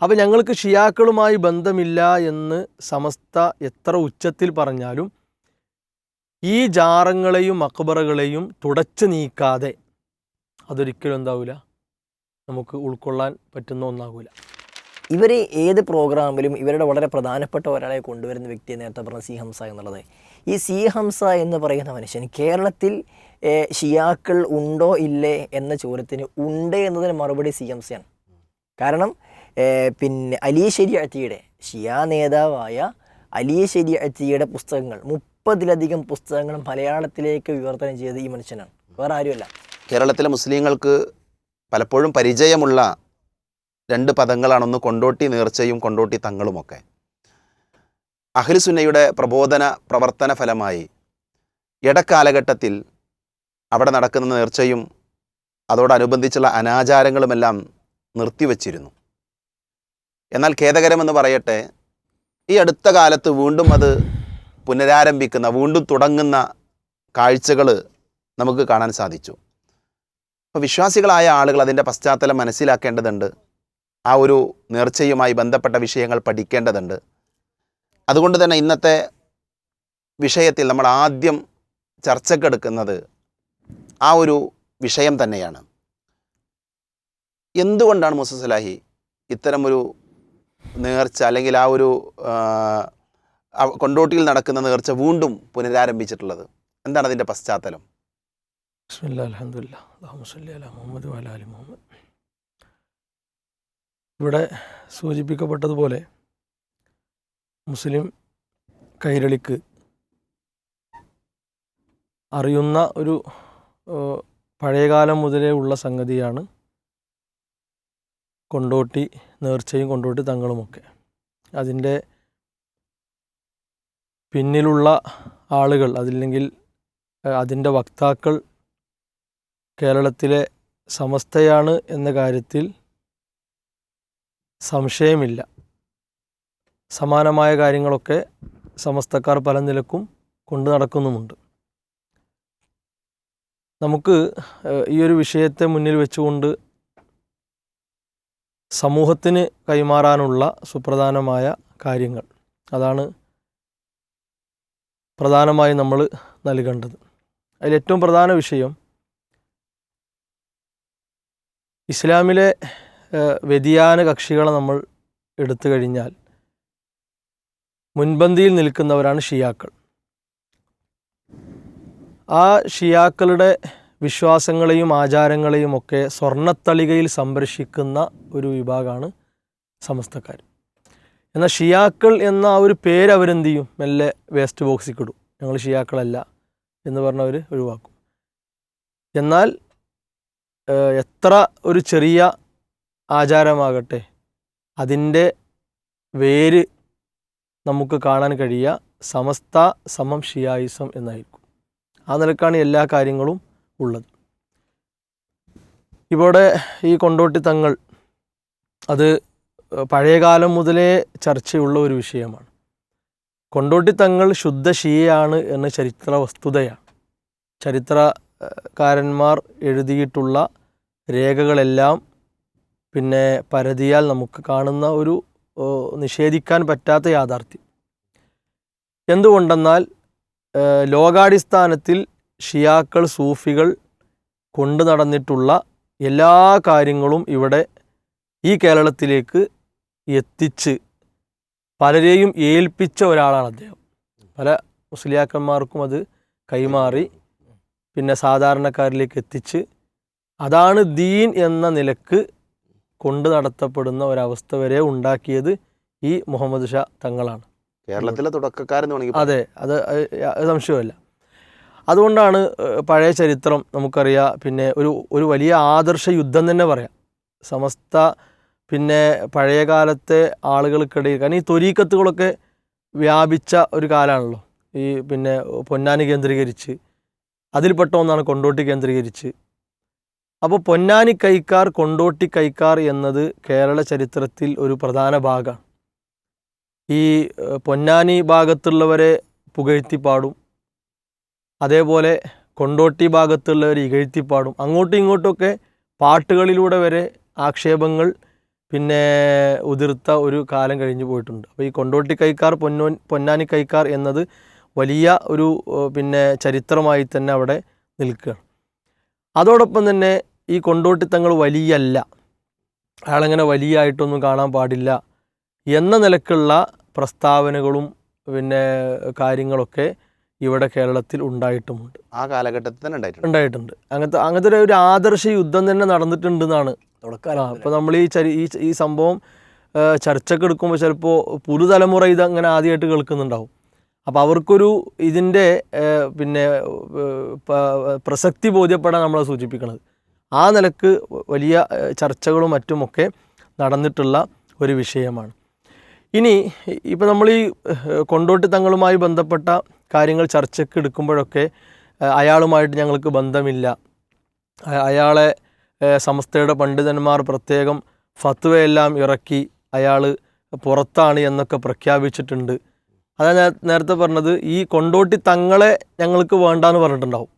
അപ്പോൾ ഞങ്ങൾക്ക് ഷിയാക്കളുമായി ബന്ധമില്ല എന്ന് സമസ്ത എത്ര ഉച്ചത്തിൽ പറഞ്ഞാലും ഈ ജാറങ്ങളെയും അക്ബറകളെയും തുടച്ചു നീക്കാതെ അതൊരിക്കലും എന്താവില്ല നമുക്ക് ഉൾക്കൊള്ളാൻ പറ്റുന്ന ഒന്നാകില്ല ഇവർ ഏത് പ്രോഗ്രാമിലും ഇവരുടെ വളരെ പ്രധാനപ്പെട്ട ഒരാളെ കൊണ്ടുവരുന്ന വ്യക്തിയെ നേരത്തെ പറഞ്ഞ സി ഹംസ എന്നുള്ളത്. ഈ സി ഹംസ എന്ന് പറയുന്ന മനുഷ്യൻ കേരളത്തിൽ ഷിയാക്കൾ ഉണ്ടോ ഇല്ലേ എന്ന ചോദ്യത്തിന് ഉണ്ട് എന്നതിന് മറുപടി സി ഹംസയാണ്. കാരണം പിന്നെ അലി ശരിയത്തിയുടെ ഷിയാ നേതാവായ അലി ശരിയത്തിയുടെ പുസ്തകങ്ങൾ മുപ്പതിലധികം പുസ്തകങ്ങൾ മലയാളത്തിലേക്ക് വിവർത്തനം ചെയ്ത് ഈ മനുഷ്യനാണ്. വേറെ ആരുമല്ല. കേരളത്തിലെ മുസ്ലിങ്ങൾക്ക് പലപ്പോഴും പരിചയമുള്ള രണ്ട് പദങ്ങളാണ് ഒന്ന് കൊണ്ടോട്ടി നേർച്ചയും കൊണ്ടോട്ടി തങ്ങളുമൊക്കെ. അഹ്ലുസുന്നയുടെ പ്രബോധന പ്രവർത്തന ഫലമായി ഇടക്കാലഘട്ടത്തിൽ അവിടെ നടക്കുന്ന നേർച്ചയും അതോടനുബന്ധിച്ചുള്ള അനാചാരങ്ങളുമെല്ലാം നിർത്തിവച്ചിരുന്നു. എന്നാൽ ഖേദകരമെന്ന് പറയട്ടെ ഈ അടുത്ത കാലത്ത് വീണ്ടും അത് പുനരാരംഭിക്കുന്ന വീണ്ടും തുടങ്ങുന്ന കാഴ്ചകൾ നമുക്ക് കാണാൻ സാധിച്ചു. അപ്പോൾ വിശ്വാസികളായ ആളുകൾ അതിന്റെ പശ്ചാത്തലം മനസ്സിലാക്കേണ്ടതുണ്ട്. ആ ഒരു നേർച്ചയുമായി ബന്ധപ്പെട്ട വിഷയങ്ങൾ പഠിക്കേണ്ടതുണ്ട്. അതുകൊണ്ട് തന്നെ ഇന്നത്തെ വിഷയത്തിൽ നമ്മൾ ആദ്യം ചർച്ചക്കെടുക്കുന്നത് ആ ഒരു വിഷയം തന്നെയാണ്. എന്തുകൊണ്ടാണ് മുസസലാഹി ഇത്തരമൊരു നേർച്ച അല്ലെങ്കിൽ ആ ഒരു കൊണ്ടോട്ടിയിൽ നടക്കുന്ന നേർച്ച വീണ്ടും പുനരാരംഭിച്ചിട്ടുള്ളത്. എന്താണ് അതിന്റെ പശ്ചാത്തലം? മുഹമ്മദ് ഇവിടെ സൂചിപ്പിക്കപ്പെട്ടതുപോലെ മുസ്ലിം കൈരളിക്ക് അറിയുന്ന ഒരു പഴയകാലം മുതലേ ഉള്ള സംഗതിയാണ് കൊണ്ടോട്ടി നേർച്ചയും കൊണ്ടോട്ടി തങ്ങളുമൊക്കെ. അതിന്റെ പിന്നിലുള്ള ആളുകൾ അതില്ലെങ്കിൽ അതിന്റെ വക്താക്കൾ കേരളത്തിലെ സമസ്തയാണ് എന്ന കാര്യത്തിൽ സംശയമില്ല. സമാനമായ കാര്യങ്ങളൊക്കെ സമസ്തക്കാർ പല നിലക്കും കൊണ്ടു നടക്കുന്നുമുണ്ട്. നമുക്ക് ഈ ഒരു വിഷയത്തെ മുന്നിൽ വെച്ചുകൊണ്ട് സമൂഹത്തിന് കൈമാറാനുള്ള സുപ്രധാനമായ കാര്യങ്ങൾ. അതാണ് പ്രധാനമായി നമ്മൾ നൽകേണ്ടത്. അതിലേറ്റവും പ്രധാന വിഷയം ഇസ്ലാമിലെ വ്യതിയാന കക്ഷികളെ നമ്മൾ എടുത്തു കഴിഞ്ഞാൽ മുൻപന്തിയിൽ നിൽക്കുന്നവരാണ് ഷിയാക്കൾ. ആ ഷിയാക്കളുടെ വിശ്വാസങ്ങളെയും ആചാരങ്ങളെയും ഒക്കെ സ്വർണത്തളികയിൽ സംരക്ഷിക്കുന്ന ഒരു വിഭാഗമാണ് സമസ്തക്കാർ. എന്നാൽ ഷിയാക്കൾ എന്ന ആ ഒരു പേര് അവരെന്ത് ചെയ്യും? മെല്ലെ വേസ്റ്റ് ബോക്സിൽ ഇടും. ഞങ്ങൾ ഷിയാക്കളല്ല എന്ന് പറഞ്ഞവർ ഒഴിവാക്കും. എന്നാൽ എത്ര ഒരു ചെറിയ ആചാരമാകട്ടെ അതിന്റെ വേര് നമുക്ക് കാണാൻ കഴിയുക സമസ്ത സമം ഷിയായിസം എന്നായിരിക്കും. ആ നിലക്കാണ് എല്ലാ കാര്യങ്ങളും ഉള്ളത്. ഇവിടെ ഈ കൊണ്ടോട്ടി തങ്ങൾ അത് പഴയകാലം മുതലേ ചർച്ചയുള്ള ഒരു വിഷയമാണ്. കൊണ്ടോട്ടി തങ്ങൾ ശുദ്ധ ഷിയയാണ് എന്ന ചരിത്ര വസ്തുതയാണ്. ചരിത്രകാരന്മാർ എഴുതിയിട്ടുള്ള രേഖകളെല്ലാം പിന്നെ പരതിയാൽ നമുക്ക് കാണുന്ന ഒരു നിഷേധിക്കാൻ പറ്റാത്ത യാഥാർത്ഥ്യം. എന്തുകൊണ്ടെന്നാൽ ലോകാടിസ്ഥാനത്തിൽ ഷിയാക്കൾ സൂഫികൾ കൊണ്ടു നടന്നിട്ടുള്ള എല്ലാ കാര്യങ്ങളും ഇവിടെ ഈ കേരളത്തിലേക്ക് എത്തിച്ച് പലരെയും ഏൽപ്പിച്ച ഒരാളാണ് അദ്ദേഹം. പല മുസ്ലിയാക്കന്മാർക്കും അത് കൈമാറി പിന്നെ സാധാരണക്കാരിലേക്ക് എത്തിച്ച് അതാണ് ദീൻ എന്ന നിലയ്ക്ക് കൊണ്ടു നടത്തപ്പെടുന്ന ഒരവസ്ഥ വരെ ഉണ്ടാക്കിയത് ഈ മുഹമ്മദ് ഷാ തങ്ങളാണ്. കേരളത്തിലെ തുടക്കക്കാരെന്ന് അത് അത് സംശയമല്ല. അതുകൊണ്ടാണ് പഴയ ചരിത്രം നമുക്കറിയാം പിന്നെ ഒരു ഒരു വലിയ ആദർശ യുദ്ധം തന്നെ പറയാം. സമസ്ത പിന്നെ പഴയ കാലത്തെ ആളുകൾക്കിടയിൽ കാരണം ഈ തൊരീക്കത്തുകളൊക്കെ വ്യാപിച്ച ഒരു കാലമാണല്ലോ ഈ പിന്നെ പൊന്നാനി കേന്ദ്രീകരിച്ച് അതിൽപ്പെട്ട ഒന്നാണ് കൊണ്ടോട്ടി കേന്ദ്രീകരിച്ച്. അപ്പോൾ പൊന്നാനി കൈക്കാർ കൊണ്ടോട്ടി കൈക്കാർ എന്നത് കേരള ചരിത്രത്തിൽ ഒരു പ്രധാന ഭാഗമാണ്. ഈ പൊന്നാനി ഭാഗത്തുള്ളവരെ പുകഴ്ത്തി പാടും. അതേപോലെ കൊണ്ടോട്ടി ഭാഗത്തുള്ളവർ ഇകഴ്ത്തിപ്പാടും. അങ്ങോട്ടും ഇങ്ങോട്ടുമൊക്കെ പാട്ടുകളിലൂടെ വരെ ആക്ഷേപങ്ങൾ പിന്നെ ഉതിർത്ത ഒരു കാലം കഴിഞ്ഞു പോയിട്ടുണ്ട്. അപ്പോൾ ഈ കൊണ്ടോട്ടി കൈക്കാർ പൊന്നോ പൊന്നാനി കൈക്കാർ എന്നത് വലിയ ഒരു പിന്നെ ചരിത്രമായി തന്നെ അവിടെ നിൽക്കുകയാണ് അതോടൊപ്പം തന്നെ ഈ കൊണ്ടോട്ടി തങ്ങൾ വലിയല്ല. അയാളങ്ങനെ വലിയ ആയിട്ടൊന്നും കാണാൻ പാടില്ല എന്ന നിലക്കുള്ള പ്രസ്താവനകളും പിന്നെ കാര്യങ്ങളൊക്കെ ഇവിടെ കേരളത്തിൽ ഉണ്ടായിട്ടുമുണ്ട്. ആ കാലഘട്ടത്തിൽ തന്നെ ഉണ്ടായിട്ടുണ്ട്. ഉണ്ടായിട്ടുണ്ട്. അങ്ങനത്തെ അങ്ങനത്തെ ഒരു- ആദർശ യുദ്ധം തന്നെ നടന്നിട്ടുണ്ട് എന്നാണ് തുടക്കാലം അപ്പോൾ നമ്മൾ ഈ ചരി ഈ ഈ സംഭവം ചർച്ചയ്ക്ക് എടുക്കുമ്പോൾ ചിലപ്പോൾ പുതുതലമുറ ഇത് അങ്ങനെ ആദ്യമായിട്ട് കേൾക്കുന്നുണ്ടാവും. അപ്പോൾ അവർക്കൊരു ഇതിന്റെ പിന്നെ പ്രസക്തി ബോധ്യപ്പെടാൻ നമ്മളെ സൂചിപ്പിക്കുന്നത് ആ നിലയ്ക്ക് വലിയ ചർച്ചകളും മറ്റുമൊക്കെ നടന്നിട്ടുള്ള ഒരു വിഷയമാണ്. ഇനി ഇപ്പോൾ നമ്മൾ ഈ കൊണ്ടോട്ടി തങ്ങളുമായി ബന്ധപ്പെട്ട കാര്യങ്ങൾ ചർച്ചയ്ക്ക് എടുക്കുമ്പോഴൊക്കെ അയാളുമായിട്ട് ഞങ്ങൾക്ക് ബന്ധമില്ല. അയാളെ സംസ്ഥയുടെ പണ്ഡിതന്മാർ പ്രത്യേകം ഫത്വയെല്ലാം ഇറക്കി അയാൾ പുറത്താണ് എന്നൊക്കെ പ്രഖ്യാപിച്ചിട്ടുണ്ട്. അതാ ഞാൻ നേരത്തെ പറഞ്ഞത് ഈ കൊണ്ടോട്ടി തങ്ങളെ ഞങ്ങൾക്ക് വേണ്ടാന്ന് പറഞ്ഞിട്ടുണ്ടാവും.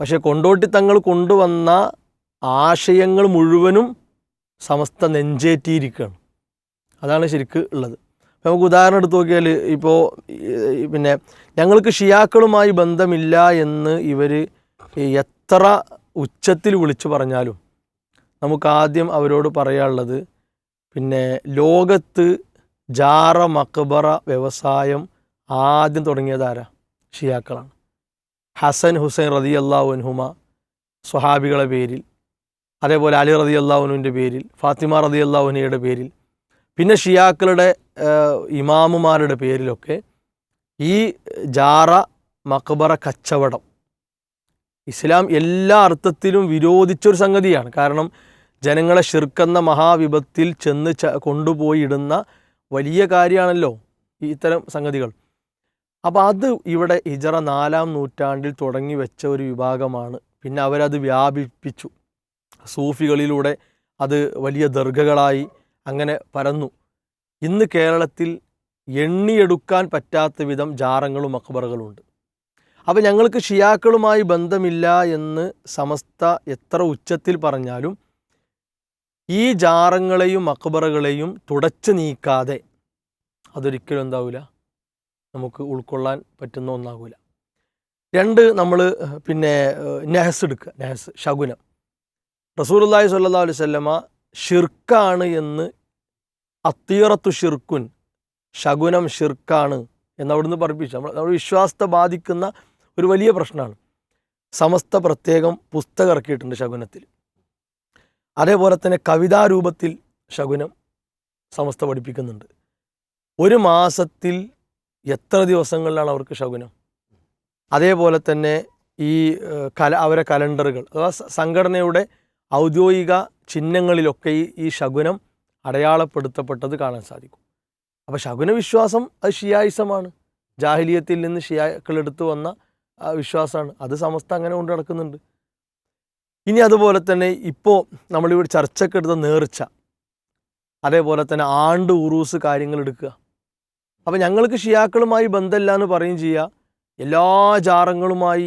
പക്ഷേ കൊണ്ടോട്ടി തങ്ങൾ കൊണ്ടുവന്ന ആശയങ്ങൾ മുഴുവനും സമസ്ത നെഞ്ചേറ്റിയിരിക്കുകയാണ്. അതാണ് ശരിക്ക് ഉള്ളത്. നമുക്ക് ഉദാഹരണം എടുത്ത് നോക്കിയാൽ ഇപ്പോൾ പിന്നെ ഞങ്ങൾക്ക് ഷിയാക്കളുമായി ബന്ധമില്ല എന്ന് ഇവർ എത്ര ഉച്ചത്തിൽ വിളിച്ചു പറഞ്ഞാലും നമുക്ക് ആദ്യം അവരോട് പറയാനുള്ളത് പിന്നെ ലോകത്ത് ജാറ മക്ബറ വ്യവസായം ആദ്യം തുടങ്ങിയതാരാ ഷിയാക്കളാണ്. ഹസൻ ഹുസൈൻ റതി അള്ളാഹുൻഹുമ സ്വഹാബികളെ പേരിൽ അതേപോലെ അലി റതി അള്ളാഹുനുവിന്റെ പേരിൽ ഫാത്തിമ റതി അള്ളാഹുനയുടെ പേരിൽ. പിന്നെ ഷിയാക്കളുടെ ഇമാമുമാരുടെ പേരിലൊക്കെ ഈ ജാറ മക്ബറ കച്ചവടം ഇസ്ലാം എല്ലാ അർത്ഥത്തിലും വിരോധിച്ചൊരു സംഗതിയാണ്. കാരണം ജനങ്ങളെ ഷിർക്കെന്ന മഹാവിപത്തിൽ ചെന്ന് ച കൊണ്ടുപോയി ഇടുന്ന വലിയ കാര്യമാണല്ലോ ഇത്തരം സംഗതികൾ. അപ്പോൾ അത് ഇവിടെ ഹിജറ നാലാം നൂറ്റാണ്ടിൽ തുടങ്ങി വെച്ച ഒരു വിഭാഗമാണ്. പിന്നെ അവരത് വ്യാപിപ്പിച്ചു. സൂഫികളിലൂടെ അത് വലിയ ദർഗകളായി അങ്ങനെ പരന്നു. ഇന്ന് കേരളത്തിൽ എണ്ണിയെടുക്കാൻ പറ്റാത്ത വിധം ജാറങ്ങളും അക്ബറുകളുണ്ട്. അപ്പോൾ ഞങ്ങൾക്ക് ഷിയാക്കളുമായി ബന്ധമില്ല എന്ന് സമസ്ത എത്ര ഉച്ചത്തിൽ പറഞ്ഞാലും ഈ ജാറങ്ങളെയും അക്ബറുകളെയും തുടച്ചു നീക്കാതെ അതൊരിക്കലും എന്താവില്ല നമുക്ക് ഉൾക്കൊള്ളാൻ പറ്റുന്ന ഒന്നാകില്ല രണ്ട് നമ്മൾ പിന്നെ നെഹസ് എടുക്കുക നെഹസ് ശകുനം. റസൂലുള്ളാഹി സ്വല്ലല്ലാഹു അലൈഹി വസല്ലമ ഷിർക്കാണ് എന്ന് അത്തീറത്തു ഷിർക്കുൻ ശകുനം ഷിർക്കാണ് എന്നവിടുന്ന് പറപ്പിച്ചു നമ്മൾ നമ്മുടെ വിശ്വാസത്തെ ബാധിക്കുന്ന ഒരു വലിയ പ്രശ്നമാണ്. സമസ്ത പ്രത്യേകം പുസ്തകം ഇറക്കിയിട്ടുണ്ട് ശകുനത്തിൽ. അതേപോലെ തന്നെ കവിതാരൂപത്തിൽ ശകുനം സമസ്ത പഠിപ്പിക്കുന്നുണ്ട്. ഒരു മാസത്തിൽ എത്ര ദിവസങ്ങളിലാണ് അവർക്ക് ശകുനം? അതേപോലെ തന്നെ ഈ കല അവരെ കലണ്ടറുകൾ അഥവാ സംഘടനയുടെ ഔദ്യോഗിക ചിഹ്നങ്ങളിലൊക്കെ ഈ ശകുനം അടയാളപ്പെടുത്തപ്പെട്ടത് കാണാൻ സാധിക്കും. അപ്പോൾ ശകുന വിശ്വാസം അത് ഷിയായിസമാണ്. ജാഹിലിയത്തിൽ നിന്ന് ഷിയാക്കൾ എടുത്തു വന്ന വിശ്വാസമാണ്. അത് സമസ്ത അങ്ങനെ കൊണ്ട് നടക്കുന്നുണ്ട്. ഇനി അതുപോലെ തന്നെ ഇപ്പോൾ നമ്മളിവിടെ ചർച്ചയ്ക്ക് എടുത്ത നേർച്ച. അതേപോലെ തന്നെ ആണ്ട് ഉറൂസ് കാര്യങ്ങൾ എടുക്കുക. അപ്പോൾ ഞങ്ങൾക്ക് ഷിയാക്കളുമായി ബന്ധമില്ല എന്ന് പറയും ചെയ്യുക എല്ലാ ജാറങ്ങളുമായി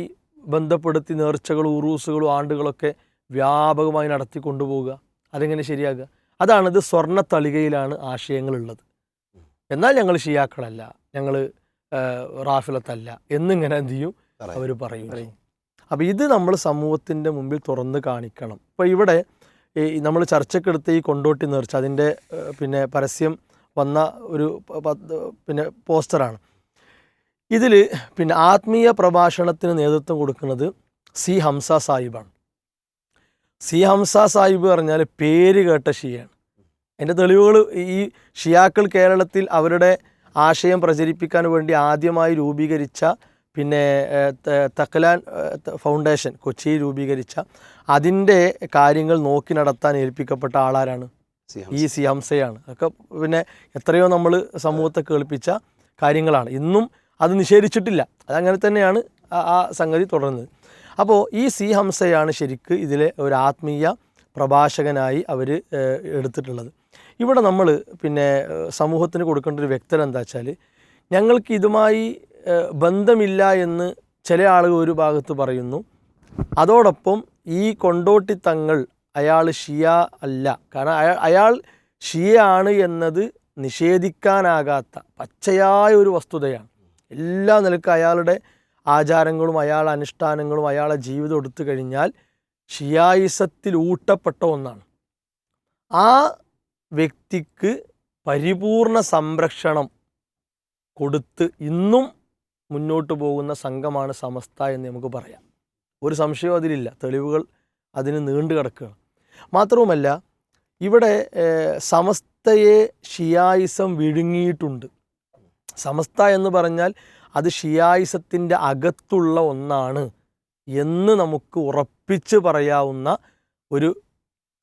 ബന്ധപ്പെടുത്തി നേർച്ചകളും ഉറൂസുകളും ആണ്ടുകളൊക്കെ വ്യാപകമായി നടത്തി കൊണ്ടുപോവുക അതെങ്ങനെ ശരിയാകുക അതാണിത് സ്വർണ തളികയിലാണ് ആശയങ്ങളുള്ളത്. എന്നാൽ ഞങ്ങൾ ഷിയാക്കളല്ല. ഞങ്ങൾ റാഫിലത്തല്ല. എന്നിങ്ങനെ എന്ത് ചെയ്യും? അവർ പറയും. അപ്പോൾ ഇത് നമ്മൾ സമൂഹത്തിന്റെ മുമ്പിൽ തുറന്ന് കാണിക്കണം. ഇപ്പോൾ ഇവിടെ ഈ നമ്മൾ ചർച്ചക്കെടുത്ത് ഈ കൊണ്ടോട്ടി നേർച്ച അതിന്റെ പിന്നെ പരസ്യം വന്ന ഒരു പിന്നെ പോസ്റ്ററാണ്. ഇതിൽ പിന്നെ ആത്മീയ പ്രഭാഷണത്തിന് നേതൃത്വം കൊടുക്കുന്നത് സി ഹംസ സാഹിബാണ്. സി ഹംസ സാഹിബ് പറഞ്ഞാൽ പേര് കേട്ട ഷിയാണ്. അതിന്റെ തെളിവുകൾ ഈ ഷിയാക്കൾ കേരളത്തിൽ അവരുടെ ആശയം പ്രചരിപ്പിക്കാൻ വേണ്ടി ആദ്യമായി രൂപീകരിച്ച പിന്നെ തക്കലാൻ ഫൗണ്ടേഷൻ കൊച്ചിയിൽ രൂപീകരിച്ച അതിന്റെ കാര്യങ്ങൾ നോക്കി നടത്താൻ ഏൽപ്പിക്കപ്പെട്ട ആളാരാണ്. ഈ സി ഹംസയാണ്. അതൊക്കെ പിന്നെ എത്രയോ നമ്മൾ സമൂഹത്തെ കേൾപ്പിച്ച കാര്യങ്ങളാണ്. ഇന്നും അത് നിഷേധിച്ചിട്ടില്ല. അതങ്ങനെ തന്നെയാണ് ആ- ആ സംഗതി തുടർന്നത്. അപ്പോൾ ഈ സി ഹംസയാണ് ശരിക്ക് ഇതിലെ ഒരു ആത്മീയ പ്രഭാഷകനായി അവർ എടുത്തിട്ടുള്ളത്. ഇവിടെ നമ്മൾ പിന്നെ സമൂഹത്തിന് കൊടുക്കേണ്ട ഒരു വ്യക്തത എന്താ വെച്ചാൽ ഞങ്ങൾക്ക് ഇതുമായി ബന്ധമില്ല എന്ന് ചില ആളുകൾ ഒരു ഭാഗത്ത് പറയുന്നു. അതോടൊപ്പം ഈ കൊണ്ടോട്ടി തങ്ങൾ അയാൾ ഷിയ അല്ല. കാരണം അയാൾ അയാൾ ഷിയയാണ് എന്നത് നിഷേധിക്കാനാകാത്ത പച്ചയായ ഒരു വസ്തുതയാണ്. എല്ലാ നിലക്കും അയാളുടെ ആചാരങ്ങളും അയാളെ അനുഷ്ഠാനങ്ങളും അയാളെ ജീവിതം എടുത്തു കഴിഞ്ഞാൽ ഷിയായിസത്തിൽ ഊട്ടപ്പെട്ട ഒന്നാണ്. ആ വ്യക്തിക്ക് പരിപൂർണ സംരക്ഷണം കൊടുത്ത് ഇന്നും മുന്നോട്ട് പോകുന്ന സംഘമാണ് സമസ്ത എന്ന് നമുക്ക് പറയാം. ഒരു സംശയവും അതിലില്ല. തെളിവുകൾ അതിന് നീണ്ടു കിടക്കുകയാണ്. മാത്രവുമല്ല ഇവിടെ സമസ്തയെ ഷിയായിസം വിഴുങ്ങിയിട്ടുണ്ട്. സമസ്ത എന്ന് പറഞ്ഞാൽ അത് ഷിയായിസത്തിന്റെ അകത്തുള്ള ഒന്നാണ് എന്ന് നമുക്ക് ഉറപ്പിച്ച് പറയാവുന്ന ഒരു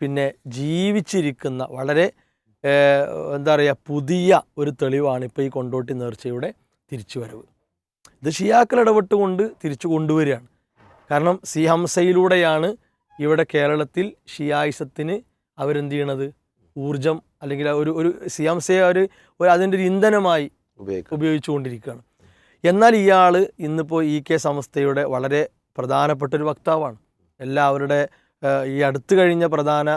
പിന്നെ ജീവിച്ചിരിക്കുന്ന വളരെ എന്താ പറയുക പുതിയ ഒരു തെളിവാണ് ഇപ്പോൾ ഈ കൊണ്ടോട്ടി നേർച്ചയുടെ തിരിച്ചുവരവ്. ഇത് ഷിയാക്കൾ ഇടപെട്ടുകൊണ്ട് തിരിച്ചു കൊണ്ടുവരികയാണ്. കാരണം സി ഹംസയിലൂടെയാണ് ഇവിടെ കേരളത്തിൽ ഷിയായിസത്തിന് അവരെന്ത് ചെയ്യണത്? ഊർജം അല്ലെങ്കിൽ ഒരു ഒരു സി ഹംസയെ ഒരു അതിന്റെ ഒരു ഇന്ധനമായി ഉപയോഗിച്ചുകൊണ്ടിരിക്കുകയാണ്. എന്നാൽ ഇയാൾ ഇന്നിപ്പോൾ ഇ കെ സംസ്ഥയുടെ വളരെ പ്രധാനപ്പെട്ടൊരു വക്താവാണ്. എല്ലാവരുടെ ഈ അടുത്ത് കഴിഞ്ഞ പ്രധാന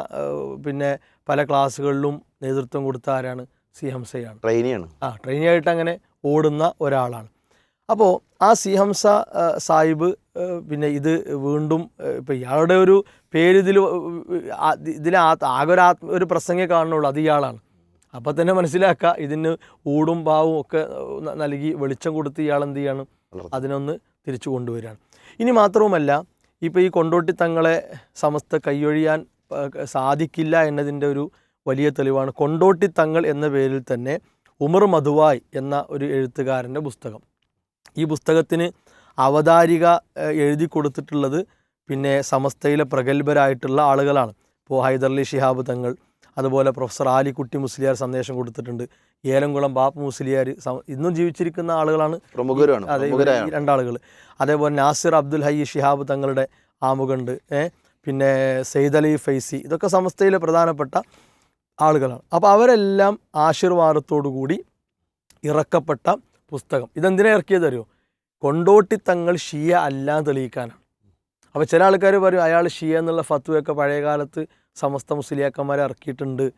പിന്നെ പല ക്ലാസ്സുകളിലും നേതൃത്വം കൊടുത്ത ആരാണ്? സി ഹംസയാണ്. ട്രെയിനിയാണ്. ആ ട്രെയിനിയായിട്ട് അങ്ങനെ ഓടുന്ന ഒരാളാണ്. അപ്പോൾ ആ സി ഹംസ സാഹിബ് പിന്നെ ഇത് വീണ്ടും ഇപ്പം ഇയാളുടെ ഒരു പേര് ഇതിൽ ഇതിൽ ആകെ ഒരു ആത്മ ഒരു പ്രസംഗം കാണുന്നുള്ളൂ. അത് ഇയാളാണ്. അപ്പം തന്നെ മനസ്സിലാക്കുക ഇതിന് ഊടും പാവും ഒക്കെ നൽകി വെളിച്ചം കൊടുത്ത് ഇയാൾ എന്ത് ചെയ്യാണ്? അതിനൊന്ന് തിരിച്ചു കൊണ്ടുവരികയാണ്. ഇനി മാത്രവുമല്ല ഇപ്പോൾ ഈ കൊണ്ടോട്ടി തങ്ങളെ സമസ്ത കൈയൊഴിയാൻ സാധിക്കില്ല എന്നതിന്റെ ഒരു വലിയ തെളിവാണ് കൊണ്ടോട്ടി തങ്ങൾ എന്ന പേരിൽ തന്നെ ഉമർ മധുവായ് എന്ന ഒരു എഴുത്തുകാരന്റെ പുസ്തകം. ഈ പുസ്തകത്തിന് അവതാരിക എഴുതി കൊടുത്തിട്ടുള്ളത് പിന്നെ സമസ്തയിലെ പ്രഗത്ഭരായിട്ടുള്ള ആളുകളാണ്. ഇപ്പോൾ ഹൈദർലി ഷിഹാബ് തങ്ങൾ അതുപോലെ പ്രൊഫസർ ആലിക്കുട്ടി മുസ്ലിയാർ സന്ദേശം കൊടുത്തിട്ടുണ്ട്. ഏലംകുളം ബാപ്പ് മുസ്ലിയാർ ഇന്നും ജീവിച്ചിരിക്കുന്ന ആളുകളാണ് പ്രമുഖരാണ് അതെ രണ്ടാളുകൾ അതേപോലെ നാസിർ അബ്ദുൽ ഹയ്യി ഷിഹാബ് തങ്ങളുടെ ആമുഖണ്ട് ഏ പിന്നെ സെയ്ദ് അലി ഫൈസി. ഇതൊക്കെ സമസ്തയിലെ പ്രധാനപ്പെട്ട ആളുകളാണ്. അപ്പോൾ അവരെല്ലാം ആശീർവാദത്തോടു കൂടി ഇറക്കപ്പെട്ട പുസ്തകം. ഇതെന്തിനാ ഇറക്കിയത് അറിയോ? കൊണ്ടോട്ടി തങ്ങൾ ഷിയ അല്ലാന്ന് തെളിയിക്കാനാണ്. അപ്പോൾ ചില ആൾക്കാർ പറയും അയാൾ ഷിയ എന്നുള്ള ഫത്വയൊക്കെ പഴയ കാലത്ത് സമസ്ത മുസ്ലിയാക്കന്മാരെ ഇറക്കിയിട്ടുണ്ട്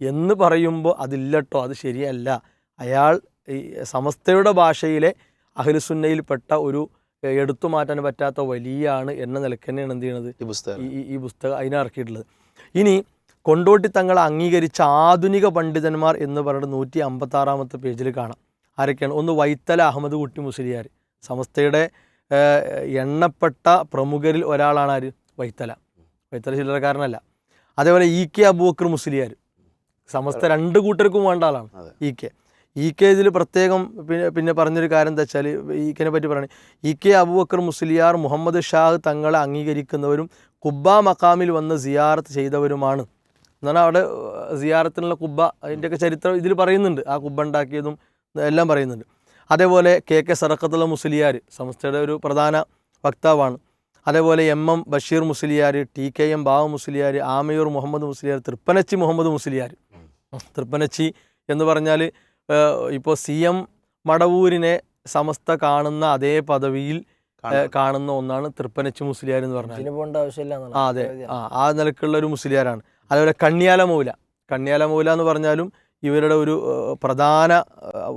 എന്ന് പറയുമ്പോൾ അതില്ലട്ടോ അത് ശരിയല്ല. അയാൾ ഈ സമസ്തയുടെ ഭാഷയിലെ അഖിലുസുന്നയിൽപ്പെട്ട ഒരു എടുത്തു മാറ്റാൻ പറ്റാത്ത വലിയാണ് എന്ന നിലയ്ക്ക് തന്നെയാണ് എന്ത് ചെയ്യണത്? ഈ പുസ്തകം. ഈ പുസ്തകം അതിനെ ഇറക്കിയിട്ടുള്ളത്. ഇനി കൊണ്ടോട്ടി തങ്ങളെ അംഗീകരിച്ച ആധുനിക പണ്ഡിതന്മാർ എന്ന് പറഞ്ഞിട്ട് നൂറ്റി അമ്പത്തി ആറാമത്തെ പേജിൽ കാണാം. ആരൊക്കെയാണ്? ഒന്ന് വൈത്തല അഹമ്മദ് കുട്ടി മുസ്ലിയാർ. സമസ്തയുടെ എണ്ണപ്പെട്ട പ്രമുഖരിൽ ഒരാളാണ് ആര്? വൈത്തല. വൈത്തല ചില്ലറക്കാരനല്ല അതേപോലെ ഇ കെ അബൂബക്കർ മുസ്ലിയാർ സമസ്ത രണ്ട് കൂട്ടർക്കും വേണ്ട ആളാണ്. E K. ഇ കെ ഇതിൽ പ്രത്യേകം പിന്നെ പിന്നെ പറഞ്ഞൊരു കാര്യം എന്താ വെച്ചാൽ ഇ കെനെ പറ്റി പറയണേ. ഇ കെ അബൂബക്കർ മുസ്ലിയാർ മുഹമ്മദ് ഷാഹ് തങ്ങളെ അംഗീകരിക്കുന്നവരും കുബ്ബ മക്കാമിൽ വന്ന് സിയാറത്ത് ചെയ്തവരുമാണ്. എന്നാണ് അവിടെ സിയാറത്തിനുള്ള കുബ്ബ അതിന്റെയൊക്കെ ചരിത്രം ഇതിൽ പറയുന്നുണ്ട്. ആ കുബ്ബ ഉണ്ടാക്കിയതും എല്ലാം പറയുന്നുണ്ട്. അതേപോലെ കെ കെ സറക്കത്തുള്ള മുസ്ലിയാർ സംസ്ഥയുടെ ഒരു പ്രധാന വക്താവാണ്. അതേപോലെ M M Basheer Musliyar T K M Babu Musliyar Amayur Muhammad Musliyar Thrippanachi Muhammad Musliyar. Thrippanachi എന്ന് പറഞ്ഞാൽ ഇപ്പോൾ സി എം മടവൂരിനെ സമസ്ത കാണുന്ന അതേ പദവിയിൽ കാണുന്ന. ഒന്നാണ് തൃപ്പനച്ചി മുസ്ലിയാർ എന്ന് പറഞ്ഞാൽ ആ അതെ. ആ ആ നിലക്കുള്ള ഒരു മുസ്ലിയാരാണ്. അതേപോലെ കണ്ണിയാല മൗല. കണ്ണിയാല മൗല എന്ന് പറഞ്ഞാലും ഇവരുടെ ഒരു പ്രധാന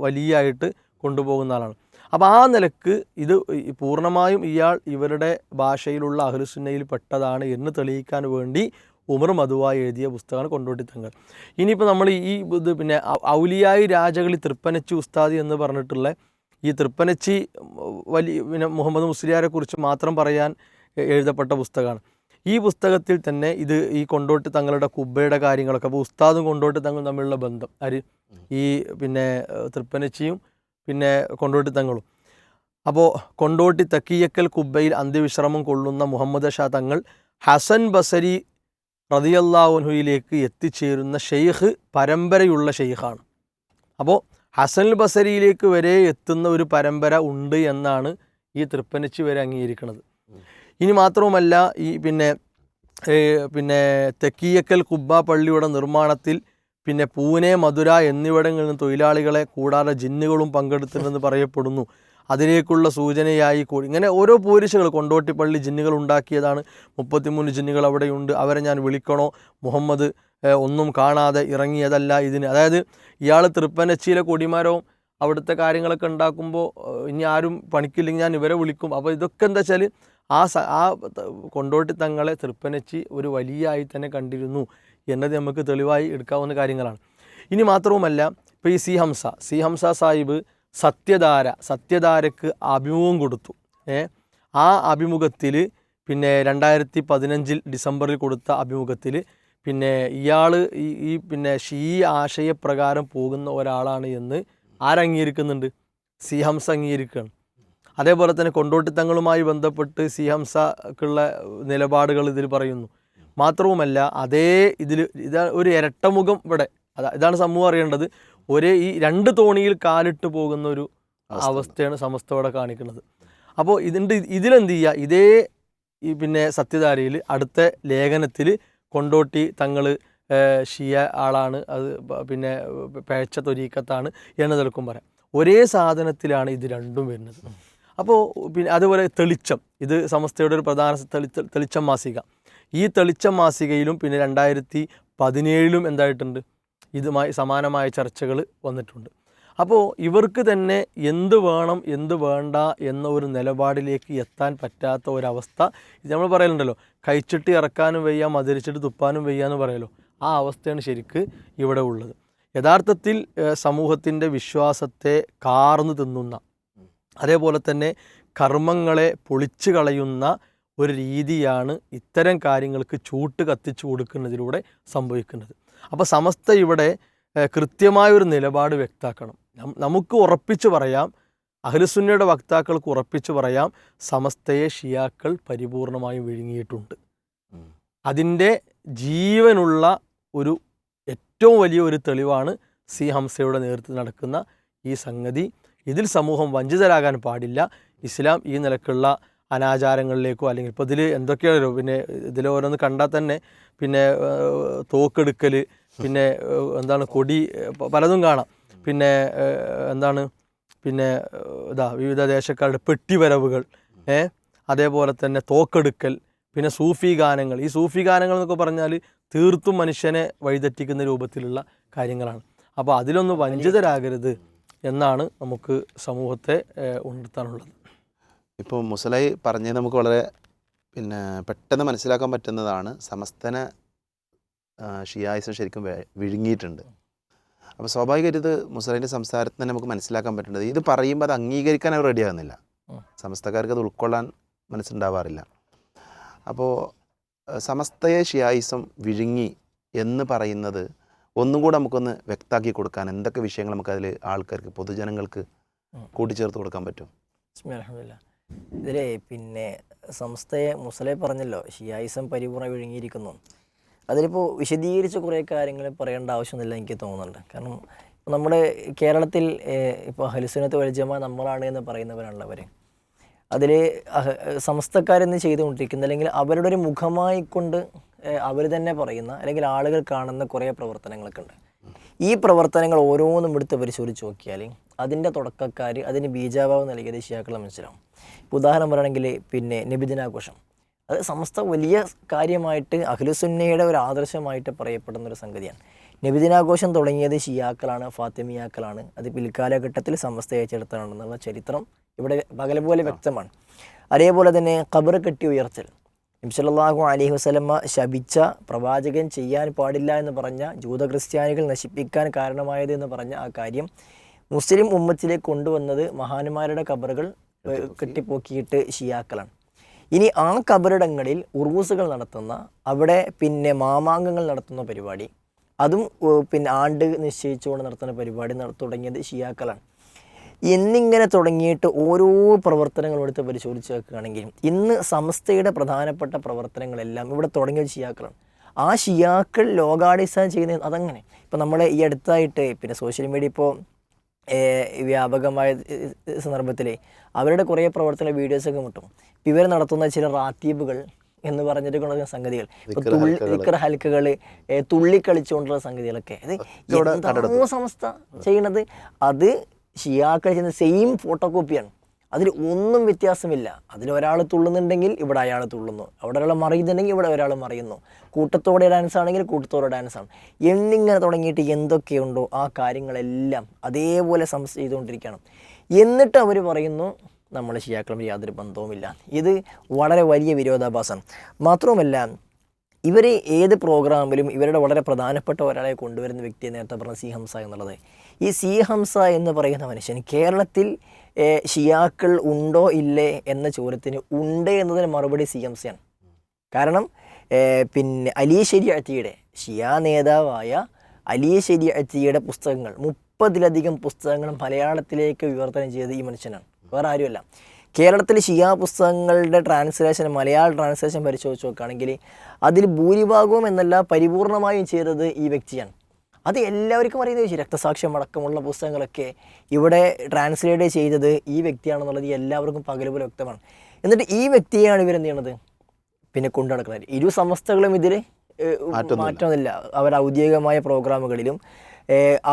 വലിയായിട്ട് കൊണ്ടുപോകുന്ന ആളാണ്. അപ്പോൾ ആ നിലയ്ക്ക് ഇത് പൂർണമായും ഇയാൾ ഇവരുടെ ഭാഷയിലുള്ള അഹ്ലുസുന്നയിൽ പെട്ടതാണ് എന്ന് തെളിയിക്കാൻ വേണ്ടി ഉമർ മധുവായി എഴുതിയ പുസ്തകമാണ് കൊണ്ടോട്ടി തങ്ങൾ. ഇനിയിപ്പോൾ നമ്മൾ ഈ ഇത് പിന്നെ ഔലിയായി രാജകളി തൃപ്പനച്ചി ഉസ്താദി എന്ന് പറഞ്ഞിട്ടുള്ള ഈ തൃപ്പനച്ചി വലിയ പിന്നെ മുഹമ്മദ് മുസ്ലിയാരെക്കുറിച്ച് മാത്രം പറയാൻ എഴുതപ്പെട്ട പുസ്തകമാണ്. ഈ പുസ്തകത്തിൽ തന്നെ ഇത് ഈ കൊണ്ടോട്ടി തങ്ങളുടെ കുബ്ബയുടെ കാര്യങ്ങളൊക്കെ അപ്പോൾ ഉസ്താദും കൊണ്ടോട്ടി തങ്ങളും തമ്മിലുള്ള ബന്ധം ആര് ഈ പിന്നെ തൃപ്പനച്ചിയും പിന്നെ കൊണ്ടോട്ടി തങ്ങളും അപ്പോൾ കൊണ്ടോട്ടി തക്കിയക്കൽ കുബ്ബയിൽ അന്ത്യവിശ്രമം കൊള്ളുന്ന മുഹമ്മദ് ഷാ തങ്ങൾ ഹസൻ ബസരി റതിയല്ലാഹുനുയിലേക്ക് എത്തിച്ചേരുന്ന ഷെയ്ഖ് പരമ്പരയുള്ള ഷെയ്ഖാണ്. അപ്പോൾ ഹസൻ ബസരിയിലേക്ക് വരെ എത്തുന്ന ഒരു പരമ്പര ഉണ്ട് എന്നാണ് ഈ തൃപ്പനച്ചി വരെ അംഗീകരിക്കുന്നത് ഇനി മാത്രവുമല്ല ഈ പിന്നെ പിന്നെ തെക്കിയക്കൽ കുബ്ബ പള്ളിയുടെ നിർമ്മാണത്തിൽ പിന്നെ പൂനെ മധുര എന്നിവിടങ്ങളിൽ നിന്ന് തൊഴിലാളികളെ കൂടാതെ ജിന്നുകളും പങ്കെടുത്തിട്ടുണ്ടെന്ന് പറയപ്പെടുന്നു. അതിലേക്കുള്ള സൂചനയായി കൂടി ഇങ്ങനെ ഓരോ പോലീസുകൾ കൊണ്ടോട്ടിപ്പള്ളി ജിന്നുകൾ ഉണ്ടാക്കിയതാണ്. മുപ്പത്തിമൂന്ന് ജിന്നുകൾ അവിടെയുണ്ട്. അവരെ ഞാൻ വിളിക്കണോ? മുഹമ്മദ് ഒന്നും കാണാതെ ഇറങ്ങിയതല്ല ഇതിന്. അതായത് ഇയാൾ തൃപ്പനച്ചിയിലെ കൊടിമരവും അവിടുത്തെ കാര്യങ്ങളൊക്കെ ഉണ്ടാക്കുമ്പോൾ ഇനി ആരും പണിക്കില്ലെങ്കിൽ ഞാൻ ഇവരെ വിളിക്കും. അപ്പോൾ ഇതൊക്കെ എന്താ വെച്ചാൽ ആ ആ കൊണ്ടോട്ടി തങ്ങളെ തൃപ്പനച്ചി ഒരു വലിയായി തന്നെ കണ്ടിരുന്നു. എന്നത് നമുക്ക് തെളിവായി എടുക്കാവുന്ന കാര്യങ്ങളാണ്. ഇനി മാത്രവുമല്ല ഇപ്പോൾ ഈ സി ഹംസ സി ഹംസ സാഹിബ് സത്യധാര സത്യധാരക്ക് അഭിമുഖം കൊടുത്തു. ഏ ആ അഭിമുഖത്തിൽ പിന്നെ രണ്ടായിരത്തി പതിനഞ്ചിൽ ഡിസംബറിൽ കൊടുത്ത അഭിമുഖത്തിൽ പിന്നെ ഇയാൾ ഈ ഈ പിന്നെ ഷീ ആശയപ്രകാരം പോകുന്ന ഒരാളാണ് എന്ന് ആരംഗീകരിക്കുന്നുണ്ട്? സി ഹംസ അംഗീകരിക്കുകയാണ്. അതേപോലെ തന്നെ കൊണ്ടോട്ടിത്തങ്ങളുമായി ബന്ധപ്പെട്ട് സി ഹംസക്കുള്ള നിലപാടുകൾ ഇതിൽ പറയുന്നു. മാത്രവുമല്ല അതേ ഇതിൽ ഇതാ ഒരു ഇരട്ടമുഖം ഇവിടെ. അതാ ഇതാണ് സമൂഹം അറിയേണ്ടത്. ഒരേ ഈ രണ്ട് തോണിയിൽ കാലിട്ട് പോകുന്ന ഒരു അവസ്ഥയാണ് സമസ്ത ഇവിടെ കാണിക്കുന്നത്. അപ്പോൾ ഇതിന്റെ ഇതിലെന്ത് ചെയ്യുക ഇതേ ഈ പിന്നെ സത്യധാരയിൽ അടുത്ത ലേഖനത്തിൽ കൊണ്ടോട്ടി തങ്ങൾ ഷിയ ആളാണ്. അത് പിന്നെ പേഴ്ച തൊരീക്കത്താണ് എന്ന് തെളുക്കും പറയാം. ഒരേ സാധനത്തിലാണ് ഇത് രണ്ടും വരുന്നത്. അപ്പോൾ പിന്നെ അതുപോലെ തെളിച്ചം. ഇത് സമസ്തയുടെ ഒരു പ്രധാന തെളിച്ച തെളിച്ചം മാസിക. ഈ തെളിച്ചം മാസികയിലും പിന്നെ രണ്ടായിരത്തി പതിനേഴിലും എന്തായിട്ടുണ്ട്? ഇതുമായി സമാനമായ ചർച്ചകൾ വന്നിട്ടുണ്ട്. അപ്പോൾ ഇവർക്ക് തന്നെ എന്ത് വേണം എന്ത് വേണ്ട എന്ന ഒരു നിലപാടിലേക്ക് എത്താൻ പറ്റാത്ത ഒരവസ്ഥ ഇത് നമ്മൾ പറയലുണ്ടല്ലോ. കഴിച്ചിട്ട് ഇറക്കാനും വയ്യ മധുരിച്ചിട്ട് തുപ്പാനും വയ്യ എന്ന് പറയലോ. ആ അവസ്ഥയാണ് ശരിക്ക് ഇവിടെ ഉള്ളത്. യഥാർത്ഥത്തിൽ സമൂഹത്തിന്റെ വിശ്വാസത്തെ കാർന്നു തിന്നുന്ന അതേപോലെ തന്നെ കർമ്മങ്ങളെ പൊളിച്ചു കളയുന്ന ഒരു രീതിയാണ് ഇത്തരം കാര്യങ്ങൾക്ക് ചൂട്ട് കത്തിച്ചു കൊടുക്കുന്നതിലൂടെ സംഭവിക്കുന്നത്. അപ്പോൾ സമസ്ത ഇവിടെ കൃത്യമായൊരു നിലപാട് വ്യക്താക്കണം. നമുക്ക് ഉറപ്പിച്ചു പറയാം അഹ്ലുസുന്നയുടെ വക്താക്കൾക്ക് ഉറപ്പിച്ചു പറയാം സമസ്തയെ ഷിയാക്കൾ പരിപൂർണമായും വിഴുങ്ങിയിട്ടുണ്ട്. അതിന്റെ ജീവനുള്ള ഒരു ഏറ്റവും വലിയ ഒരു തെളിവാണ് സി ഹംസയുടെ നേതൃത്വത്തിൽ നടക്കുന്ന ഈ സംഗതി. ഇതിൽ സമൂഹം വഞ്ചിതരാകാൻ പാടില്ല. ഇസ്ലാം ഈ നിലക്കുള്ള അനാചാരങ്ങളിലേക്കോ അല്ലെങ്കിൽ ഇപ്പോൾ ഇതിൽ എന്തൊക്കെയാണല്ലോ പിന്നെ ഇതിൽ ഓരോന്ന് കണ്ടാൽ തന്നെ പിന്നെ തോക്കെടുക്കൽ പിന്നെ എന്താണ് കൊടി പലതും കാണാം. പിന്നെ എന്താണ് പിന്നെ ഇതാ വിവിധ ദേശക്കാരുടെ പെട്ടിവരവുകൾ ഏ അതേപോലെ തന്നെ തോക്കെടുക്കൽ പിന്നെ സൂഫി ഗാനങ്ങൾ. ഈ സൂഫി ഗാനങ്ങൾ എന്നൊക്കെ പറഞ്ഞാൽ തീർത്തും മനുഷ്യനെ വഴിതെറ്റിക്കുന്ന രൂപത്തിലുള്ള കാര്യങ്ങളാണ്. അപ്പോൾ അതിലൊന്ന് വഞ്ചിതരാകരുത് എന്നാണ് നമുക്ക് സമൂഹത്തെ ഉണർത്താനുള്ളത്. ഇപ്പോൾ മുസലായി പറഞ്ഞത് നമുക്ക് വളരെ പിന്നെ പെട്ടെന്ന് മനസ്സിലാക്കാൻ പറ്റുന്നതാണ്. സമസ്തന ഷിയായിസം ശരിക്കും വിഴുങ്ങിയിട്ടുണ്ട്. അപ്പോൾ സ്വാഭാവികമായിട്ട് ഇത് മുസലൈന്റെ സംസാരത്തിൽ തന്നെ നമുക്ക് മനസ്സിലാക്കാൻ പറ്റുന്നത്. ഇത് പറയുമ്പോൾ അത് അംഗീകരിക്കാൻ അവർ റെഡിയാകുന്നില്ല. സമസ്തക്കാർക്ക് അത് ഉൾക്കൊള്ളാൻ മനസ്സുണ്ടാവാറില്ല. അപ്പോൾ സമസ്തയെ ഷിയായിസം വിഴുങ്ങി എന്ന് പറയുന്നത് ഒന്നും കൂടെ നമുക്കൊന്ന് വ്യക്തമാക്കി കൊടുക്കാൻ എന്തൊക്കെ വിഷയങ്ങൾ നമുക്കതിൽ ആൾക്കാർക്ക് പൊതുജനങ്ങൾക്ക്. കൂട്ടിച്ചേർത്ത് കൊടുക്കാൻ പറ്റും? അലഹമില്ല ഇതിലെ പിന്നെ സംസ്ഥയെ മുസലെ പറഞ്ഞല്ലോ ഷിയായിസം പരിപൂർണ വിഴുങ്ങിയിരിക്കുന്നു. അതിലിപ്പോൾ വിശദീകരിച്ച് കുറേ കാര്യങ്ങൾ പറയേണ്ട ആവശ്യമൊന്നുമില്ല എനിക്ക് തോന്നുന്നുണ്ട്. കാരണം നമ്മുടെ കേരളത്തിൽ ഇപ്പോൾ ഹലിസുനത്ത് വലിജമ നമ്മളാണ് എന്ന് പറയുന്നവരാണുള്ളവർ അതിൽ സംസ്ഥക്കാരെന്ന് ചെയ്തുകൊണ്ടിരിക്കുന്ന അല്ലെങ്കിൽ അവരുടെ ഒരു മുഖമായിക്കൊണ്ട് അവർ തന്നെ പറയുന്ന അല്ലെങ്കിൽ ആളുകൾ കാണുന്ന കുറേ പ്രവർത്തനങ്ങളൊക്കെ ഉണ്ട്. ഈ പ്രവർത്തനങ്ങൾ ഓരോന്നും എടുത്ത് പരിശോധിച്ച് നോക്കിയാൽ അതിന്റെ തുടക്കക്കാർ അതിന് ബീജാഭാവം നൽകിയത് ഷിയാക്കളെ മനസ്സിലാവും. ഇപ്പോൾ ഉദാഹരണം പറയുകയാണെങ്കിൽ പിന്നെ നബിദിനാഘോഷം. അത് സമസ്ത വലിയ കാര്യമായിട്ട് അഖിലുസുന്നയുടെ ഒരു ആദർശമായിട്ട് പറയപ്പെടുന്ന ഒരു സംഗതിയാണ്. നബിദിനാഘോഷം തുടങ്ങിയത് ഷിയാക്കളാണ് ഫാത്തിമിയാക്കളാണ്. അത് പിൽക്കാലഘട്ടത്തിൽ സമസ്ത ഏറ്റെടുത്തതാണെന്നുള്ള ചരിത്രം ഇവിടെ പകൽ വ്യക്തമാണ്. അതേപോലെ തന്നെ ഖബർ കെട്ടി ഉയർത്തൽ. നബ്സല്ലാഹു അലൈഹി വസ്ലമ്മ ശപിച്ച പ്രവാചകൻ ചെയ്യാൻ പാടില്ല എന്ന് പറഞ്ഞ ജൂത ക്രിസ്ത്യാനികൾ നശിപ്പിക്കാൻ കാരണമായത് എന്ന് പറഞ്ഞ ആ കാര്യം മുസ്ലിം ഉമ്മത്തിലേക്ക് കൊണ്ടുവന്നത് മഹാന്മാരുടെ കബറുകൾ കെട്ടിപ്പോക്കിയിട്ട് ഷിയാക്കളാണ്. ഇനി ആ കബറിടങ്ങളിൽ ഉറൂസുകൾ നടത്തുന്ന അവിടെ പിന്നെ മാമാങ്കങ്ങൾ നടത്തുന്ന പരിപാടി അതും പിന്നെ ആണ്ട് നിശ്ചയിച്ചുകൊണ്ട് നടത്തുന്ന പരിപാടി തുടങ്ങിയത് ഷിയാക്കളാണ്. എന്നിങ്ങനെ തുടങ്ങിയിട്ട് ഓരോ പ്രവർത്തനങ്ങളും എടുത്ത് പരിശോധിച്ച് വെക്കുകയാണെങ്കിൽ ഇന്ന് സംസ്ഥയുടെ പ്രധാനപ്പെട്ട പ്രവർത്തനങ്ങളെല്ലാം ഇവിടെ തുടങ്ങിയ ഷിയാക്കളാണ്. ആ ഷിയാക്കൾ ലോകാടിസ്ഥാനം ചെയ്യുന്നത് അതങ്ങനെ. ഇപ്പം നമ്മൾ ഈ അടുത്തായിട്ട് പിന്നെ സോഷ്യൽ മീഡിയ ഇപ്പോൾ വ്യാപകമായ സന്ദർഭത്തിൽ അവരുടെ കുറേ പ്രവർത്തന വീഡിയോസൊക്കെ മുട്ടും. ഇവർ നടത്തുന്ന ചില റാത്തീബുകൾ എന്ന് പറഞ്ഞിട്ട് കൊണ്ടുവരുന്ന സംഗതികൾ. ഇക്കർ. ഹൽക്കകൾ തുള്ളി കളിച്ചുകൊണ്ടുള്ള സംഗതികളൊക്കെ. അത്. സംസ്ഥ ചെയ്യണത്? അത് ഷിയാക്കൾ ചെയ്യുന്ന സെയിം ഫോട്ടോ കോപ്പിയാണ് അതിൽ ഒന്നും വ്യത്യാസമില്ല. അതിൽ ഒരാൾ തുള്ളുന്നുണ്ടെങ്കിൽ ഇവിടെ അയാൾ തുള്ളുന്നു. അവിടെ ഒരാൾ മറിയുന്നുണ്ടെങ്കിൽ ഇവിടെ ഒരാൾ മറിയുന്നു. കൂട്ടത്തോടെ ഡാൻസ് ആണെങ്കിൽ കൂട്ടത്തോടെ ഡാൻസ് ആണ്. എന്നിങ്ങനെ തുടങ്ങിയിട്ട് എന്തൊക്കെയുണ്ടോ ആ കാര്യങ്ങളെല്ലാം അതേപോലെ സംസ് ചെയ്തുകൊണ്ടിരിക്കുകയാണ് എന്നിട്ട് അവർ പറയുന്നു നമ്മൾ ഷിയാക്കളും യാതൊരു ബന്ധവുമില്ല. ഇത് വളരെ വലിയ വിരോധാഭാസമാണ് മാത്രവുമല്ല ഇവർ ഏത് പ്രോഗ്രാമിലും ഇവരുടെ വളരെ പ്രധാനപ്പെട്ട ഒരാളെ കൊണ്ടുവരുന്ന വ്യക്തിയെ നേരത്തെ പറഞ്ഞ സി ഹംസ എന്നുള്ളത്. ഈ സി ഹംസ എന്ന് പറയുന്ന മനുഷ്യൻ കേരളത്തിൽ ഷിയാക്കൾ ഉണ്ടോ ഇല്ലേ എന്ന ചോദ്യത്തിന് ഉണ്ട് എന്നതിന് മറുപടി സി ഹംസയാണ്. കാരണം പിന്നെ അലി അത്തിയുടെ ഷിയാ നേതാവായ അലി അത്തിയുടെ പുസ്തകങ്ങൾ മുപ്പതിലധികം പുസ്തകങ്ങൾ മലയാളത്തിലേക്ക് വിവർത്തനം ചെയ്ത് ഈ മനുഷ്യനാണ്. വേറെ ആരുമല്ല. കേരളത്തിലെ ഷിയാ പുസ്തകങ്ങളുടെ ട്രാൻസ്ലേഷൻ മലയാള ട്രാൻസ്ലേഷൻ പരിശോധിച്ച് നോക്കുകയാണെങ്കിൽ അതിൽ ഭൂരിഭാഗവും എന്നല്ല പരിപൂർണമായും ചെയ്തത് ഈ വ്യക്തിയാണ്. അത് എല്ലാവർക്കും അറിയുന്നത് ചോദിച്ചു രക്തസാക്ഷ്യം അടക്കമുള്ള പുസ്തകങ്ങളൊക്കെ ഇവിടെ ട്രാൻസ്ലേറ്റ് ചെയ്തത് ഈ വ്യക്തിയാണെന്നുള്ളത് എല്ലാവർക്കും പകലുപോലെ വ്യക്തമാണ്. എന്നിട്ട് ഈ വ്യക്തിയാണ് ഇവരെന്ത് ചെയ്യണത്? പിന്നെ കൊണ്ടു നടക്കുന്നത്. ഇരു സംസ്ഥകളും ഇതിൽ മാറ്റമൊന്നുമില്ല. അവർ ഔദ്യോഗികമായ പ്രോഗ്രാമുകളിലും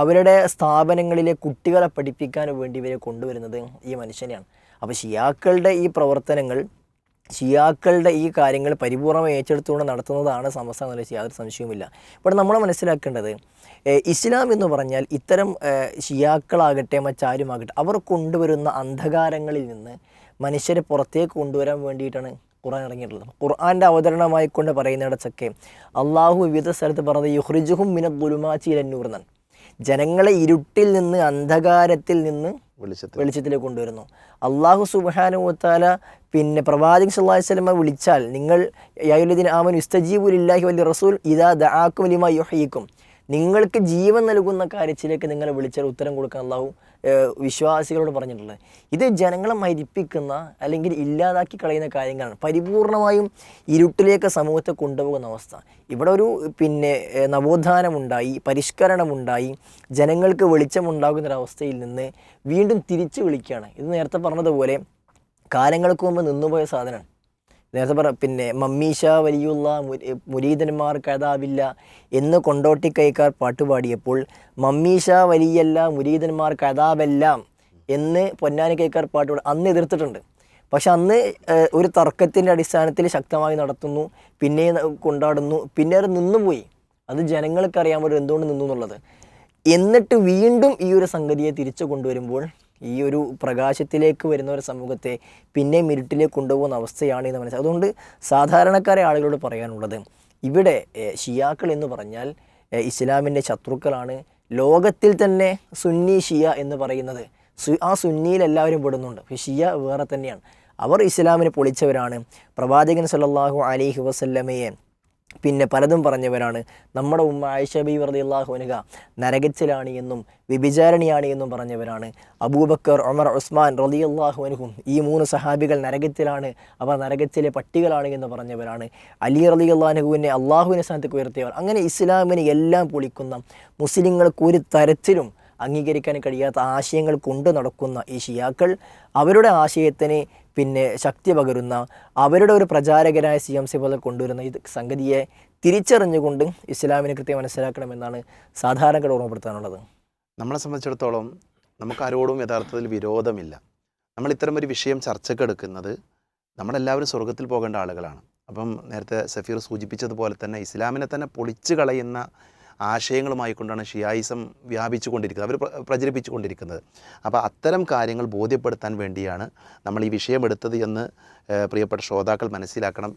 അവരുടെ സ്ഥാപനങ്ങളിലെ കുട്ടികളെ പഠിപ്പിക്കാൻ വേണ്ടി ഇവരെ കൊണ്ടുവരുന്നത് ഈ മനുഷ്യനെയാണ്. അപ്പോൾ ഷിയാക്കളുടെ ഈ പ്രവർത്തനങ്ങൾ ഷിയാക്കളുടെ ഈ കാര്യങ്ങൾ പരിപൂർണമായി ഏറ്റെടുത്തുകൊണ്ട് നടത്തുന്നതാണ് സമസ്ത എന്നുള്ള യാതൊരു സംശയവുമില്ല. ഇവിടെ നമ്മൾ മനസ്സിലാക്കേണ്ടത് ഇസ്ലാം എന്ന് പറഞ്ഞാൽ ഇത്തരം ഷിയാക്കളാകട്ടെ മറ്റാരുമാകട്ടെ അവർ കൊണ്ടുവരുന്ന അന്ധകാരങ്ങളിൽ നിന്ന് മനുഷ്യരെ പുറത്തേക്ക് കൊണ്ടുവരാൻ വേണ്ടിയിട്ടാണ് ഖുർആൻ ഇറങ്ങിയിട്ടുള്ളത്. ഖുർആന്റെ അവതരണമായി കൊണ്ട് പറയുന്നിടത്തൊക്കെ അള്ളാഹു വിവിധ സ്ഥലത്ത് പറഞ്ഞത് യുഹ്രിജുഹും മിന ദുലുമാച്ചിലന്നൂർ എന്നാണ്. ജനങ്ങളെ ഇരുട്ടിൽ നിന്ന് അന്ധകാരത്തിൽ നിന്ന് വെളിച്ചത്തിലേക്ക് കൊണ്ടുവരുന്നു. അള്ളാഹു സുബാനുത്താല പിന്നെ പ്രവാചകൻ സല്ലാഹു വസല്ലമ വിളിച്ചാൽ നിങ്ങൾ യായുലദീൻ ആമൻ ഇസ്തജീബുലില്ലാഹി വലിയ റസൂൽ ഇതാ ദാക്കും ലിമാ യുഹീക്കും നിങ്ങൾക്ക് ജീവൻ നൽകുന്ന കാര്യത്തിലേക്ക് നിങ്ങളെ വിളിച്ചാൽ ഉത്തരം കൊടുക്കാൻ അള്ളാഹു വിശ്വാസികളോട് പറഞ്ഞിട്ടുള്ളത്. ഇത് ജനങ്ങളെ മരിപ്പിക്കുന്ന അല്ലെങ്കിൽ ഇല്ലാതാക്കി കളയുന്ന കാര്യങ്ങളാണ്. പരിപൂർണമായും ഇരുട്ടിലേക്ക് സമൂഹത്തെ കൊണ്ടുപോകുന്ന അവസ്ഥ. ഇവിടെ ഒരു പിന്നെ നവോത്ഥാനമുണ്ടായി പരിഷ്കരണമുണ്ടായി ജനങ്ങൾക്ക് വെളിച്ചമുണ്ടാകുന്നൊരവസ്ഥയിൽ നിന്ന് വീണ്ടും തിരിച്ചു വിളിക്കുകയാണ്. ഇത് നേരത്തെ പറഞ്ഞതുപോലെ കാലങ്ങൾക്ക് മുമ്പ് നിന്നുപോയ സാധനമാണ്. നേരത്തെ പറ പിന്നെ മമ്മീഷ വലിയുള്ള മുരീതന്മാർ കഥാവില്ല എന്ന് കൊണ്ടോട്ടി കൈക്കാർ പാട്ടുപാടിയപ്പോൾ മമ്മീഷ വലിയല്ല മുരീദന്മാർ കഥാവെല്ലാം എന്ന് പൊന്നാനി കൈക്കാർ പാട്ടുപാടി അന്ന് എതിർത്തിട്ടുണ്ട്. പക്ഷെ അന്ന് ഒരു തർക്കത്തിന്റെ അടിസ്ഥാനത്തിൽ ശക്തമായി നടത്തുന്നു പിന്നെ കൊണ്ടാടുന്നു പിന്നെ അത് നിന്നുപോയി. അത് ജനങ്ങൾക്ക് അറിയാൻ പറ്റും എന്തുകൊണ്ട് നിന്നു എന്നുള്ളത് എന്നിട്ട് വീണ്ടും ഈ ഒരു സംഗതിയെ തിരിച്ചു കൊണ്ടുവരുമ്പോൾ ഈ ഒരു പ്രകാശത്തിലേക്ക് വരുന്ന ഒരു സമൂഹത്തെ പിന്നെ ഇരുട്ടിലേക്ക് കൊണ്ടുപോകുന്ന അവസ്ഥയാണ് എന്ന് മനസ്സിലാക്കുക അതുകൊണ്ട് സാധാരണക്കാരെ ആളുകളോട് പറയാനുള്ളത് ഇവിടെ ഷിയാക്കൾ എന്ന് പറഞ്ഞാൽ ഇസ്ലാമിന്റെ ശത്രുക്കളാണ്. ലോകത്തിൽ തന്നെ സുന്നി ഷിയ എന്ന് പറയുന്നത് ആ സുന്നിയിൽ എല്ലാവരും പെടുന്നുണ്ട്. ഷിയ വേറെ തന്നെയാണ്. അവർ ഇസ്ലാമിനെ പൊളിച്ചവരാണ്. പ്രവാചകൻ സല്ലാഹു അലൈഹി വസല്ലമയെ പിന്നെ പലതും പറഞ്ഞവരാണ്. നമ്മുടെ ഉമ്മ ആയിഷ ബി വെറുതെ അള്ളാഹുനക നരകച്ചിലാണ് എന്നും വ്യഭിചാരണിയാണ് എന്നും പറഞ്ഞവരാണ്. അബൂബക്കർ ഒമർ ഉസ്മാൻ റലി അള്ളാഹുനഹും ഈ മൂന്ന് സഹാബികൾ നരകത്തിലാണ്. അവർ നരകത്തിലെ പട്ടികളാണ് എന്ന് പറഞ്ഞവരാണ്. അലി റലി അള്ളാഹുവിനെ അള്ളാഹുവിനെ സ്ഥാനത്തേക്ക് ഉയർത്തിയവർ. അങ്ങനെ ഇസ്ലാമിനെ എല്ലാം പൊളിക്കുന്ന മുസ്ലിങ്ങൾക്ക് ഒരു തരത്തിലും അംഗീകരിക്കാൻ കഴിയാത്ത ആശയങ്ങൾ കൊണ്ടു നടക്കുന്ന ഈ ഷിയാക്കൾ അവരുടെ ആശയത്തിന് പിന്നെ ശക്തി പകരുന്ന അവരുടെ ഒരു പ്രചാരകരായ സി എം സി പോലെ കൊണ്ടുവരുന്ന ഈ സംഗതിയെ തിരിച്ചറിഞ്ഞുകൊണ്ട് ഇസ്ലാമിനെ കൃത്യം മനസ്സിലാക്കണമെന്നാണ് സാധാരണക്കാർ ഓർമ്മപ്പെടുത്താനുള്ളത്. നമ്മളെ സംബന്ധിച്ചിടത്തോളം നമുക്ക് ആരോടും യഥാർത്ഥത്തിൽ വിരോധമില്ല. നമ്മൾ ഇത്തരം ഒരു വിഷയം ചർച്ചക്കെടുക്കുന്നത് നമ്മളെല്ലാവരും സ്വർഗത്തിൽ പോകേണ്ട ആളുകളാണ്. അപ്പം നേരത്തെ സഫീർ സൂചിപ്പിച്ചതുപോലെ തന്നെ ഇസ്ലാമിനെ തന്നെ പൊളിച്ചു കളയുന്ന ആശയങ്ങളുമായി കൊണ്ടാണ് ഷിയായിസം വ്യാപിച്ചു കൊണ്ടിരിക്കുന്നത് അവർ പ്ര- പ്രചരിപ്പിച്ചു കൊണ്ടിരിക്കുന്നത് അപ്പോൾ അത്തരം കാര്യങ്ങൾ ബോധ്യപ്പെടുത്താൻ വേണ്ടിയാണ് നമ്മൾ ഈ വിഷയമെടുത്തത് എന്ന് പ്രിയപ്പെട്ട ശ്രോതാക്കൾ മനസ്സിലാക്കണം.